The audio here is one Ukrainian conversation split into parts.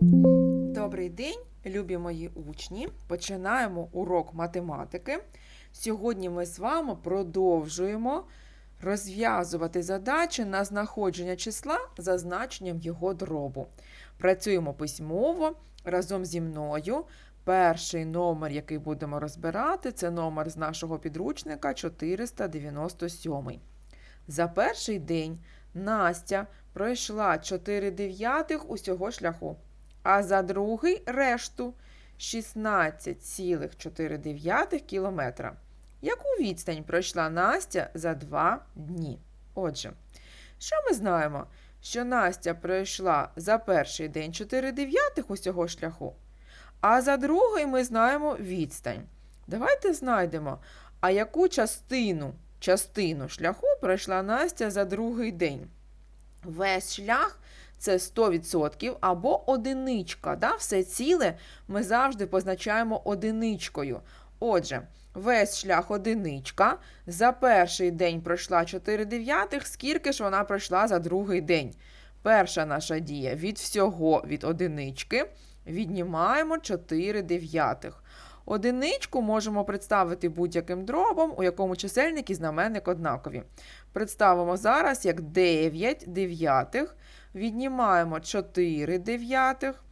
Добрий день, любі мої учні. Починаємо урок математики. Сьогодні ми з вами продовжуємо розв'язувати задачі на знаходження числа за значенням його дробу. Працюємо письмово разом зі мною. Перший номер, який будемо розбирати, це номер з нашого підручника 497. За перший день Настя пройшла 4 дев'ятих усього шляху а за другий решту 16,4 кілометра. Яку відстань пройшла Настя за два дні? Отже, що ми знаємо? Що Настя пройшла за перший день 4 дев'ятих усього шляху, а за другий ми знаємо відстань. Давайте знайдемо, а яку частину, частину шляху пройшла Настя за другий день. Весь шлях це 100% або одиничка. Да? Все ціле ми завжди позначаємо одиничкою. Отже, весь шлях одиничка. За перший день пройшла 4 дев'ятих, скільки ж вона пройшла за другий день. Перша наша дія від всього від одинички віднімаємо 4 дев'ятих. Одиничку можемо представити будь-яким дробом, у якому чисельник і знаменник однакові. Представимо зараз як 9 дев'ятих. Віднімаємо 4 дев'ятих.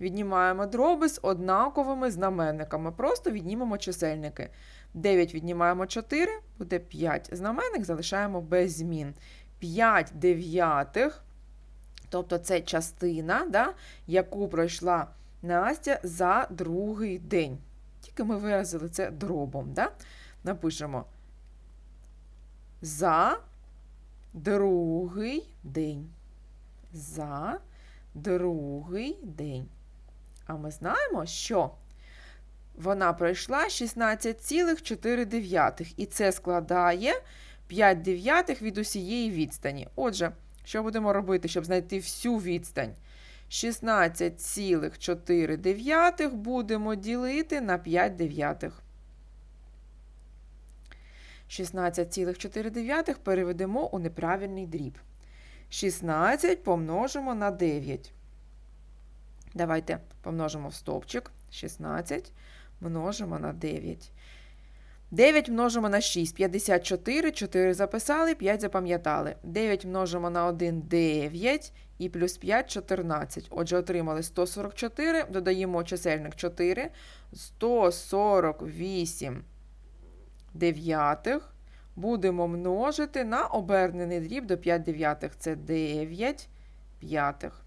Віднімаємо дроби з однаковими знаменниками. Просто віднімемо чисельники. 9 віднімаємо 4, буде 5. Знаменник залишаємо без змін. 5 дев'ятих, тобто це частина, да, яку пройшла Настя за другий день. Тільки ми виразили це дробом. Да? Напишемо за другий день за другий день. А ми знаємо, що вона пройшла 16,4. І це складає 5 дев'ятих від усієї відстані. Отже, що будемо робити, щоб знайти всю відстань? 16,4 будемо ділити на 5 дев'ятих. 16,4 переведемо у неправильний дріб. 16 помножимо на 9. Давайте помножимо в стовпчик. 16 множимо на 9. 9 множимо на 6. 54. 4 записали, 5 запам'ятали. 9 множимо на 1 9 і плюс 5 14. Отже, отримали 144. Додаємо чисельник 4. 148 дев'ятих будемо множити на обернений дріб до 5 дев'ятих. Це 9 п'ятих.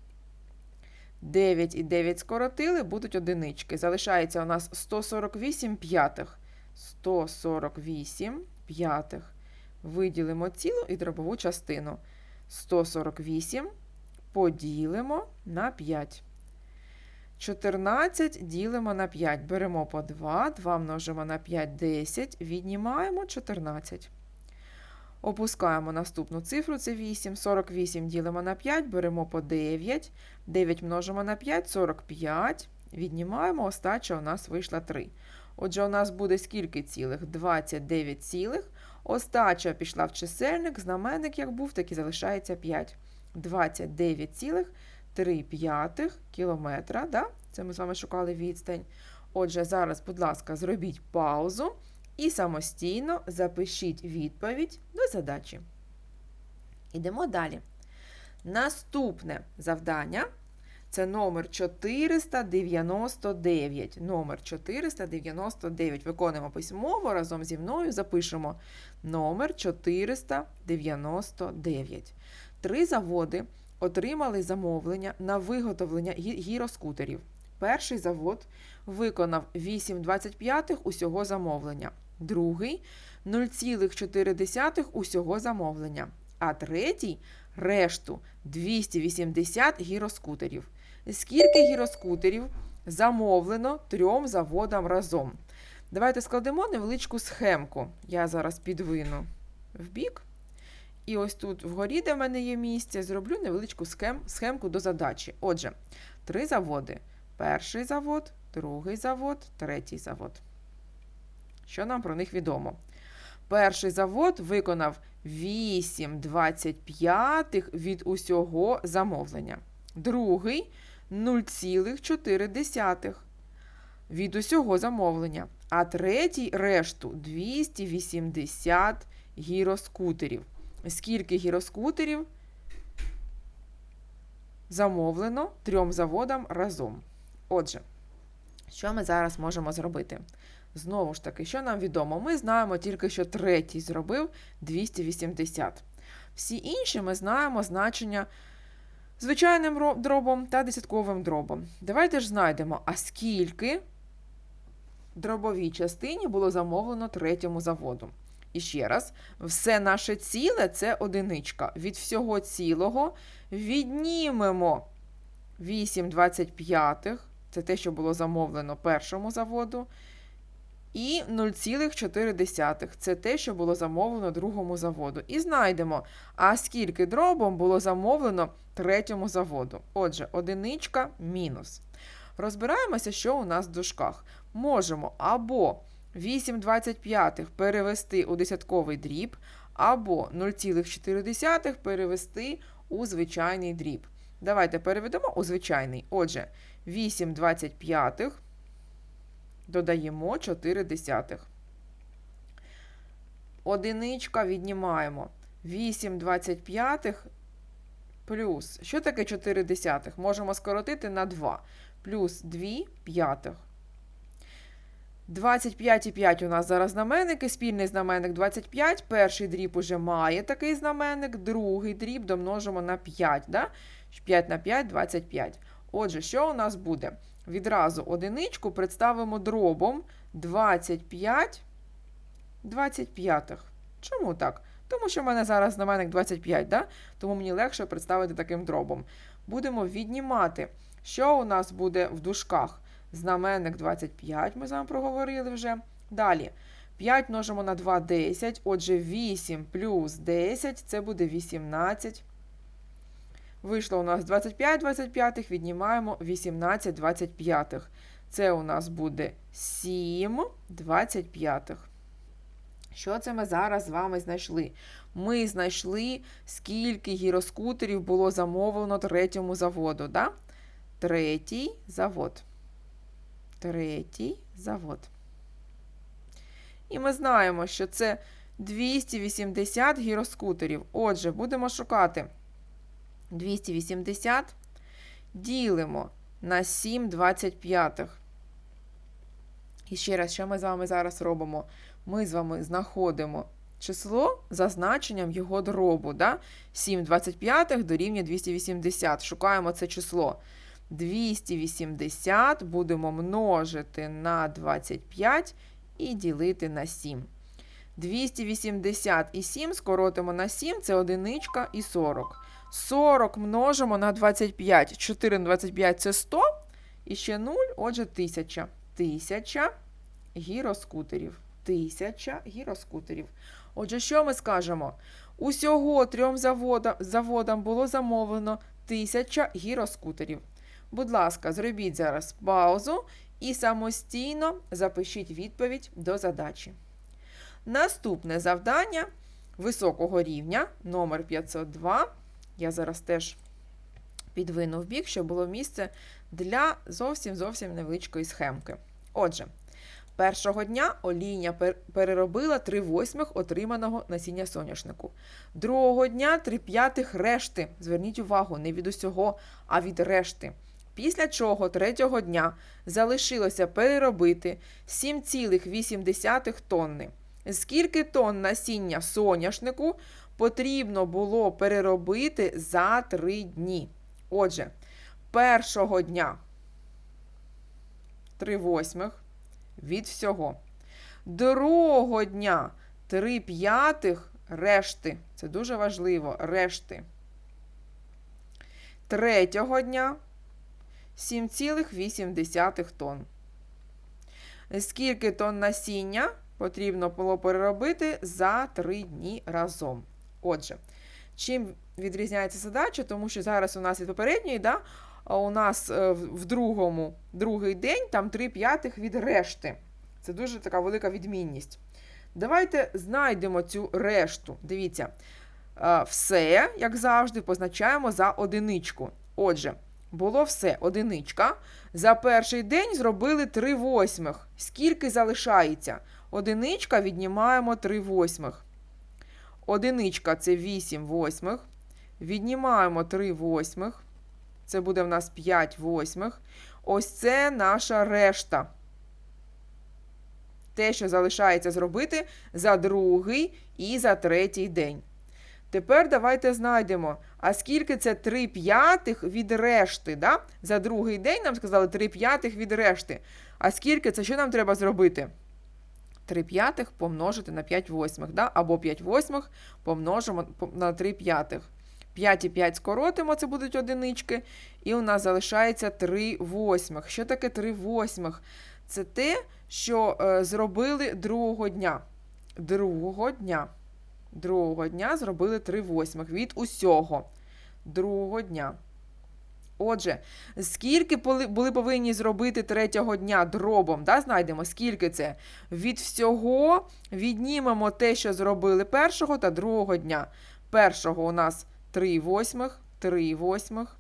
9 і 9 скоротили, будуть одинички. Залишається у нас 148 п'ятих. 148 п'ятих. Виділимо цілу і дробову частину. 148 поділимо на 5. 14 ділимо на 5. Беремо по 2, 2 множимо на 5, 10, віднімаємо 14. Опускаємо наступну цифру, це 8. 48 ділимо на 5, беремо по 9. 9 множимо на 5, 45. Віднімаємо, остача у нас вийшла 3. Отже, у нас буде скільки цілих? 29 цілих. Остача пішла в чисельник, знаменник як був, так і залишається 5. 29 цілих 3 п'ятих кілометра. Да? Це ми з вами шукали відстань. Отже, зараз, будь ласка, зробіть паузу і самостійно запишіть відповідь до задачі. Ідемо далі. Наступне завдання це номер 499. Номер 499. Виконуємо письмово разом зі мною запишемо номер 499. Три заводи отримали замовлення на виготовлення гіроскутерів. Перший завод виконав 8,25 усього замовлення, другий 0,4 усього замовлення, а третій решту 280 гіроскутерів. Скільки гіроскутерів замовлено трьом заводам разом? Давайте складемо невеличку схемку. Я зараз підвину в бік. І ось тут вгорі, де в мене є місце, зроблю невеличку схем, схемку до задачі. Отже, три заводи. Перший завод, другий завод, третій завод. Що нам про них відомо? Перший завод виконав 8,25 від усього замовлення. Другий 0,4 від усього замовлення, а третій решту 280 гіроскутерів. Скільки гіроскутерів замовлено трьом заводам разом? Отже, що ми зараз можемо зробити? Знову ж таки, що нам відомо? Ми знаємо тільки, що третій зробив 280. Всі інші ми знаємо значення звичайним дробом та десятковим дробом. Давайте ж знайдемо, а скільки дробовій частині було замовлено третьому заводу. І ще раз, все наше ціле це одиничка. Від всього цілого віднімемо 8 25, це те, що було замовлено першому заводу. І 0,4 це те, що було замовлено другому заводу. І знайдемо, а скільки дробом було замовлено третьому заводу. Отже, одиничка мінус. Розбираємося, що у нас в дужках. Можемо або 8,25 перевести у десятковий дріб, або 0,4 перевести у звичайний дріб. Давайте переведемо у звичайний. Отже, 8,25 додаємо 4 десятих. Одиничка віднімаємо. 8 25 плюс. Що таке 4 десятих? Можемо скоротити на 2. Плюс 2 п'ятих. 25 і 5 у нас зараз знаменники. Спільний знаменник 25. Перший дріб уже має такий знаменник. Другий дріб домножимо на 5. Да? 5 на 5 25. Отже, що у нас буде? Відразу одиничку представимо дробом 25 25. Чому так? Тому що в мене зараз знаменник 25, да? тому мені легше представити таким дробом. Будемо віднімати, що у нас буде в дужках. Знаменник 25, ми з вами проговорили вже. Далі. 5 множимо на 2 10. Отже, 8 плюс 10 це буде 18. Вийшло у нас 25 25, віднімаємо 18 25. Це у нас буде 7 25. Що це ми зараз з вами знайшли? Ми знайшли, скільки гіроскутерів було замовлено третьому заводу. Да? Третій завод. Третій завод. І ми знаємо, що це 280 гіроскутерів. Отже, будемо шукати. 280 ділимо на 7 25. І ще раз, що ми з вами зараз робимо? Ми з вами знаходимо число за значенням його дробу. Да? 7 25 дорівнює 280. Шукаємо це число. 280 будемо множити на 25 і ділити на 7. 280 і 7 скоротимо на 7, це одиничка і 40. 40 множимо на 25. 4 на 25 це 100. І ще 0, отже, 1000. 1000 гіроскутерів. 1000 гіроскутерів. Отже, що ми скажемо? Усього трьом заводам, заводам було замовлено 1000 гіроскутерів. Будь ласка, зробіть зараз паузу і самостійно запишіть відповідь до задачі. Наступне завдання високого рівня номер 502. Я зараз теж підвину в бік, щоб було місце для зовсім зовсім невеличкої схемки. Отже, першого дня олійня переробила 3 восьмих отриманого насіння соняшнику. Другого дня 3 п'ятих решти. Зверніть увагу, не від усього, а від решти. Після чого третього дня залишилося переробити 7,8 тонни. Скільки тонн насіння соняшнику потрібно було переробити за 3 дні? Отже, першого дня 3 восьмих від всього. Другого дня 3 п'ятих решти. Це дуже важливо. Решти. Третього дня 7,8 тонн. Скільки тонн насіння потрібно було переробити за 3 дні разом? Отже, чим відрізняється задача? Тому що зараз у нас від попередньої, да, у нас е, в другому, другий день там 3 п'ятих від решти. Це дуже така велика відмінність. Давайте знайдемо цю решту. Дивіться, е, все, як завжди, позначаємо за одиничку. Отже, було все, одиничка. За перший день зробили 3 восьмих. Скільки залишається? Одиничка віднімаємо 3 восьмих. Одиничка це 8 восьмих. Віднімаємо 3 восьмих. Це буде в нас 5 восьмих. Ось це наша решта. Те, що залишається зробити за другий і за третій день. Тепер давайте знайдемо, а скільки це 3 п'ятих від решти. Да? За другий день нам сказали 3 п'ятих від решти. А скільки це що нам треба зробити? 3 п'ятих помножити на 5 восьмих, да? або 5 восьмих помножимо на 3 п'ятих. 5 і 5 скоротимо, це будуть одинички, і у нас залишається 3 восьмих. Що таке 3 восьмих? Це те, що е, зробили другого дня. Другого дня. Другого дня зробили 3 восьмих від усього. Другого дня. Отже, скільки були повинні зробити третього дня дробом? Да? Знайдемо, скільки це? Від всього віднімемо те, що зробили першого та другого дня. Першого у нас 3 восьмих, 3 восьмих.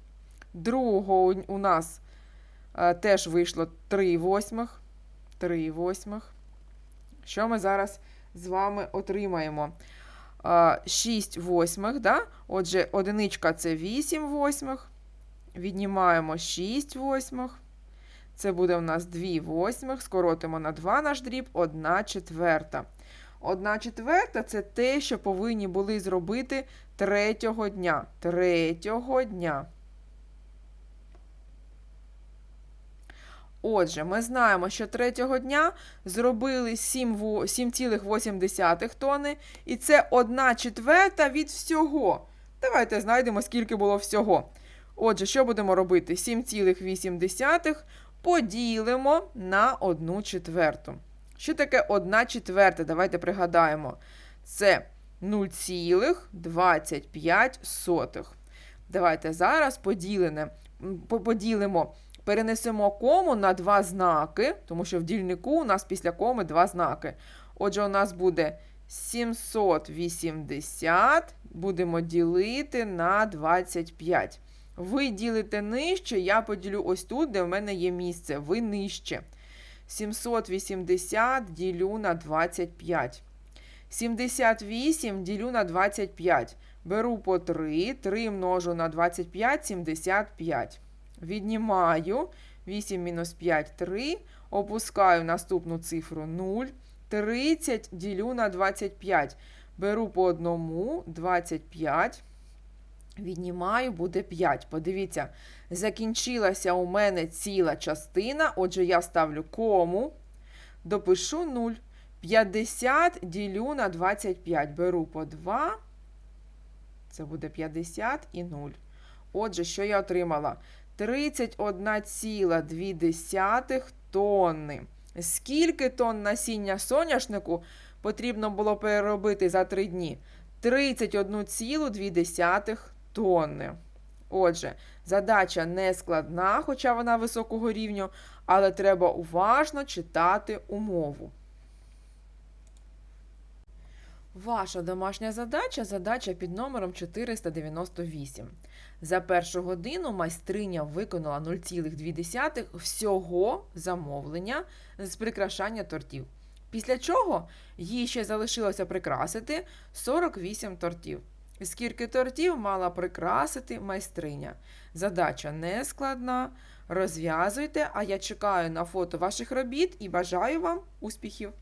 Другого у- нас е, теж вийшло 3 восьмих, 3 восьмих. Що ми зараз з вами отримаємо? 6 восьмих, да? Отже, одиничка це 8 восьмих. Віднімаємо 6 восьмих. Це буде у нас 2 восьмих. Скоротимо на 2 наш дріб, 1 четверта. 1 четверта це те, що повинні були зробити третього дня. Третього дня. Отже, ми знаємо, що третього дня зробили 7,8 тонни, і це 1 четверта від всього. Давайте знайдемо, скільки було всього. Отже, що будемо робити? 7,8 поділимо на 1 четверту. Що таке 1 четверта? Давайте пригадаємо. Це 0,25. Давайте зараз поділене, поділимо, перенесемо кому на два знаки, тому що в дільнику у нас після коми два знаки. Отже, у нас буде 780, будемо ділити на 25. Ви ділите нижче, я поділю ось тут, де в мене є місце. Ви нижче. 780 ділю на 25. 78 ділю на 25. Беру по 3, 3 множу на 25, 75. Віднімаю 8 мінус 5 3. Опускаю наступну цифру 0. 30 ділю на 25. Беру по одному 25. Віднімаю, буде 5. Подивіться, закінчилася у мене ціла частина. Отже, я ставлю кому, допишу 0. 50 ділю на 25. Беру по 2. Це буде 50 і 0. Отже, що я отримала? 31,2 тонни. Скільки тонн насіння соняшнику потрібно було переробити за 3 дні? 31,2 тонни. Отже, задача не складна, хоча вона високого рівню, але треба уважно читати умову. Ваша домашня задача задача під номером 498. За першу годину майстриня виконала 0,2 всього замовлення з прикрашання тортів. Після чого їй ще залишилося прикрасити 48 тортів. Скільки тортів мала прикрасити майстриня? Задача не складна. Розв'язуйте, а я чекаю на фото ваших робіт і бажаю вам успіхів!